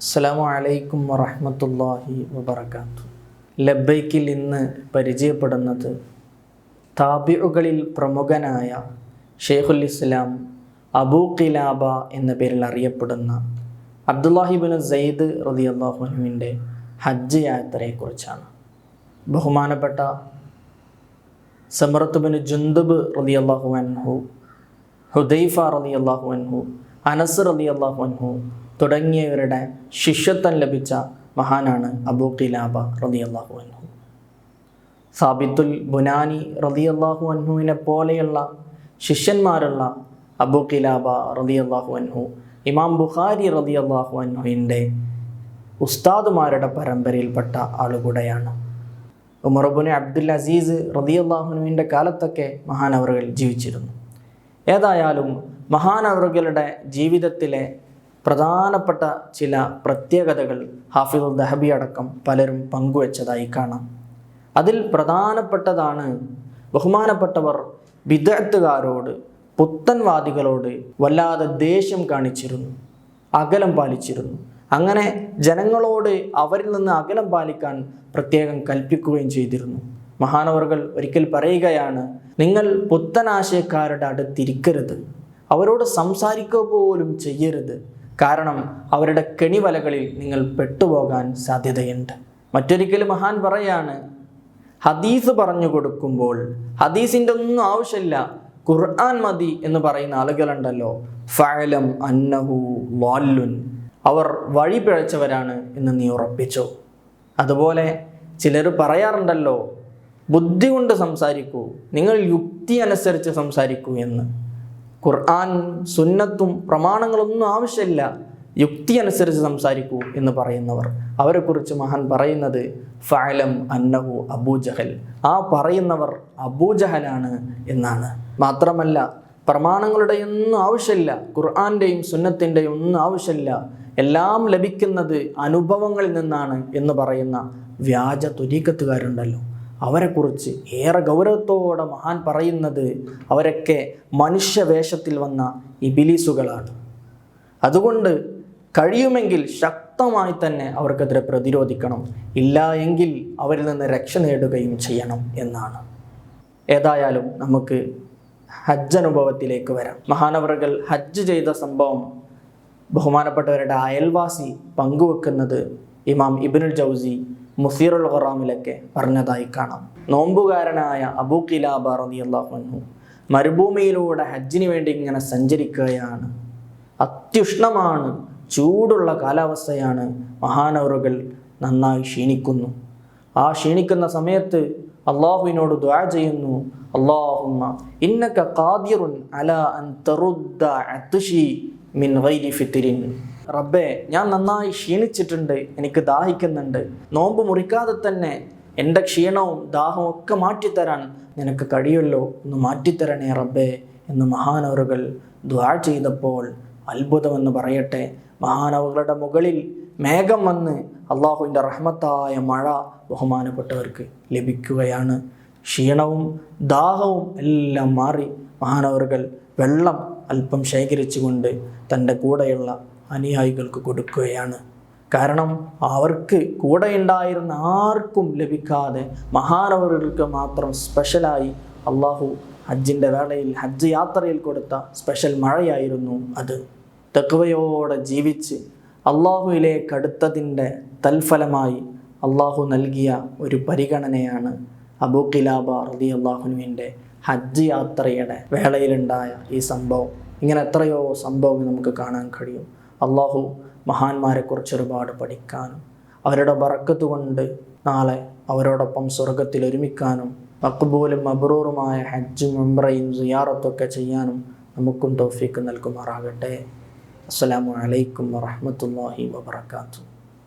അസ്സലാമു അലൈക്കും വറഹ്മത്തുള്ളാഹി വബറകാത്തു. ലബ്ബൈക്കിൽ ഇന്ന് പരിചയപ്പെടുന്നത് താബിഉകളിൽ പ്രമുഖനായ ഷെയ്ഖുൽ ഇസ്ലാം അബൂ ഖിലാബ എന്ന പേരിൽ അറിയപ്പെടുന്ന അബ്ദുല്ലാഹിബിൻ സയ്യിദ് റളിയല്ലാഹുവിന്റെ ഹജ്ജ് യാത്രയെക്കുറിച്ചാണ്. ബഹുമാനപ്പെട്ട സമറത്തുബിന് ജുന്ദബ് അള്ളാഹു അൻഹു ഹുദൈഫ റതി അള്ളാഹു അൻഹു അനസ് റതി അള്ളാഹു അൻഹു തുടങ്ങിയവരുടെ ശിഷ്യത്വം ലഭിച്ച മഹാനാണ് അബൂ ഖിലാബ റളിയല്ലാഹു അൻഹു. സാബിത്തുൽ ബുനാനി റളിയല്ലാഹു അൻഹുവിനെ പോലെയുള്ള ശിഷ്യന്മാരുള്ള അബൂ ഖിലാബ റളിയല്ലാഹു അൻഹു ഇമാം ബുഖാരി റളിയല്ലാഹു അൻഹുവിന്റെ ഉസ്താദുമാരുടെ പരമ്പരയിൽപ്പെട്ട ആളുകൂടെയാണ്. ഉമറബുനെ അബ്ദുൽ അസീസ് റതിയല്ലാഹുനുവിന്റെ കാലത്തൊക്കെ മഹാനവറുകൾ ജീവിച്ചിരുന്നു. ഏതായാലും മഹാനവറുകളുടെ ജീവിതത്തിലെ പ്രധാനപ്പെട്ട ചില പ്രത്യേകതകൾ ഹാഫിദുൽ ദഹബി അടക്കം പലരും പങ്കുവച്ചതായി കാണാം. അതിൽ പ്രധാനപ്പെട്ടതാണ് ബഹുമാനപ്പെട്ടവർ വിദഗ്ധകാരോട് പുത്തൻവാദികളോട് വല്ലാതെ ദേഷ്യം കാണിച്ചിരുന്നു അകലം പാലിച്ചിരുന്നു. അങ്ങനെ ജനങ്ങളോട് അവരിൽ നിന്ന് അകലം പാലിക്കാൻ പ്രത്യേകം കൽപ്പിക്കുകയും ചെയ്തിരുന്നു. മഹാനവറുകൾ ഒരിക്കൽ പറയുകയാണ് നിങ്ങൾ പുത്തനാശയക്കാരുടെ അടുത്തിരിക്കരുത് അവരോട് സംസാരിക്കുക പോലും ചെയ്യരുത്. കാരണം അവരുടെ കെണിവലകളിൽ നിങ്ങൾ പെട്ടുപോകാൻ സാധ്യതയുണ്ട്. മറ്റൊരിക്കൽ മഹാൻ പറയാണ് ഹദീസ് പറഞ്ഞു കൊടുക്കുമ്പോൾ ഹദീസിന്റെ ഒന്നും ആവശ്യമില്ല ഖുർആൻ മതി എന്ന് പറയുന്ന ആളുകളുണ്ടല്ലോ. ഫഅലം അന്നഹു വാല്ലുൻ. അവർ വഴി പിഴച്ചവരാണ് എന്ന് നീ ഉറപ്പിച്ചു. അതുപോലെ ചിലർ പറയാറുണ്ടല്ലോ ബുദ്ധി കൊണ്ട് സംസാരിക്കൂ നിങ്ങൾ യുക്തി അനുസരിച്ച് സംസാരിക്കൂ എന്ന്. ഖുർആൻ സുന്നത്തും പ്രമാണങ്ങളൊന്നും ആവശ്യമില്ല. യുക്തി അനുസരിച്ച് സംസാരിക്കൂ എന്ന് പറയുന്നവർ. അവരെക്കുറിച്ച് മഹാൻ പറയുന്നത് ഫാലം അന്നഹു അബൂജഹൽ ആ പറയുന്നവർ അബൂജഹലാണ് എന്നാണ്. മാത്രമല്ല പ്രമാണങ്ങളുടെ ഒന്നും ആവശ്യമില്ല ഖുർആന്റെയും സുന്നത്തിന്റെയും ഒന്നും ആവശ്യമില്ല. എല്ലാം ലഭിക്കുന്നത് അനുഭവങ്ങളിൽ നിന്നാണ് എന്ന് പറയുന്ന വ്യാജ തുരീക്കത്തുകാരുണ്ടല്ലോ അവരെക്കുറിച്ച് ഏറെ ഗൗരവത്തോടെ മഹാൻ പറയുന്നത് അവരൊക്കെ മനുഷ്യവേഷത്തിൽ വന്ന ഇബിലീസുകളാണ്. അതുകൊണ്ട് കഴിയുമെങ്കിൽ ശക്തമായി തന്നെ അവർക്കെതിരെ പ്രതിരോധിക്കണം. ഇല്ല എങ്കിൽ അവരിൽ നിന്ന് രക്ഷ നേടുകയും ചെയ്യണം എന്നാണ്. ഏതായാലും നമുക്ക് ഹജ്ജ് അനുഭവത്തിലേക്ക് വരാം. മഹാനവറുകൾ ഹജ്ജ് ചെയ്ത സംഭവം ബഹുമാനപ്പെട്ടവരുടെ അയൽവാസി പങ്കുവെക്കുന്നത് ഇമാം ഇബിനുൽ ജൗസി മുസീറുൽ ഖറാമിലൊക്കെ പറഞ്ഞതായി കാണാം. നോമ്പുകാരനായ അബൂ കിലാബ റളിയല്ലാഹു അൻഹു മരുഭൂമിയിലൂടെ ഹജ്ജിന് വേണ്ടി ഇങ്ങനെ സഞ്ചരിക്കുകയാണ്. അത്യുഷ്ണമാണ് ചൂടുള്ള കാലാവസ്ഥയാണ് മഹാനവറുകൾ നന്നായി ക്ഷീണിക്കുന്നു. ആ ക്ഷീണിക്കുന്ന സമയത്ത് അള്ളാഹുവിനോട് ദ്വാ ചെയ്യുന്നു അള്ളാഹുമ്മ ഇന്നക ഖാദിറുൻ അല അൻ തറുദ്ദ അത്ഷി മിൻ ഗൈരി ഫിത്തിരിൻ റബ്ബേ ഞാൻ നന്നായി ക്ഷീണിച്ചിട്ടുണ്ട് എനിക്ക് ദാഹിക്കുന്നുണ്ട്. നോമ്പ് മുറിക്കാതെ തന്നെ എന്റെ ക്ഷീണവും ദാഹവും ഒക്കെ മാറ്റിത്തരാൻ നിനക്ക് കഴിയുമല്ലോ ഒന്ന് മാറ്റിത്തരണേ റബ്ബേ എന്ന് മഹാനവറുകൾ ദ്വാ ചെയ്തപ്പോൾ അത്ഭുതമെന്ന് പറയട്ടെ. മഹാനവറുകളുടെ മുകളിൽ മേഘം വന്ന് അള്ളാഹുവിന്റെ റഹ്മത്തായ മഴ ബഹുമാനപ്പെട്ടവർക്ക് ലഭിക്കുകയാണ്. ക്ഷീണവും ദാഹവും എല്ലാം മാറി മഹാനവറുകൾ വെള്ളം അല്പം ശേഖരിച്ചുകൊണ്ട് തന്റെ കൂടെയുള്ള അനുയായികൾക്ക് കൊടുക്കുകയാണ്. കാരണം അവർക്ക് കൂടെ ഉണ്ടായിരുന്ന ആർക്കും ലഭിക്കാതെ മഹാനവറുകൾക്ക് മാത്രം സ്പെഷ്യലായി അള്ളാഹു ഹജ്ജിന്റെ വേളയിൽ ഹജ്ജ് യാത്രയിൽ കൊടുത്ത സ്പെഷ്യൽ മഴയായിരുന്നു അത്. തെക്കുവയോടെ ജീവിച്ച് അള്ളാഹുവിലേക്ക് അടുത്തതിന്റെ തൽഫലമായി അള്ളാഹു നൽകിയ ഒരു പരിഗണനയാണ് അബൂ കിലാബ റതി അള്ളാഹുനുവിന്റെ ഹജ്ജ് യാത്രയുടെ വേളയിലുണ്ടായ ഈ സംഭവം. ഇങ്ങനെ എത്രയോ സംഭവങ്ങൾ നമുക്ക് കാണാൻ കഴിയും. അള്ളാഹു മഹാന്മാരെക്കുറിച്ച് ഒരുപാട് പഠിക്കാനും അവരുടെ ബറക്കത്ത് കൊണ്ട് നാളെ അവരോടൊപ്പം സ്വർഗത്തിൽ ഒരുമിക്കാനും മക്ബൂലും മബ്രൂറുമായ ഹജ്ജും ഉംറയും സിയാറത്തൊക്കെ ചെയ്യാനും നമുക്കും തൗഫീക്ക് നൽകുമാറാകട്ടെ. അസ്സാം വലൈക്കും വറഹ്മത്തുള്ളാഹി വബറകാതുഹു.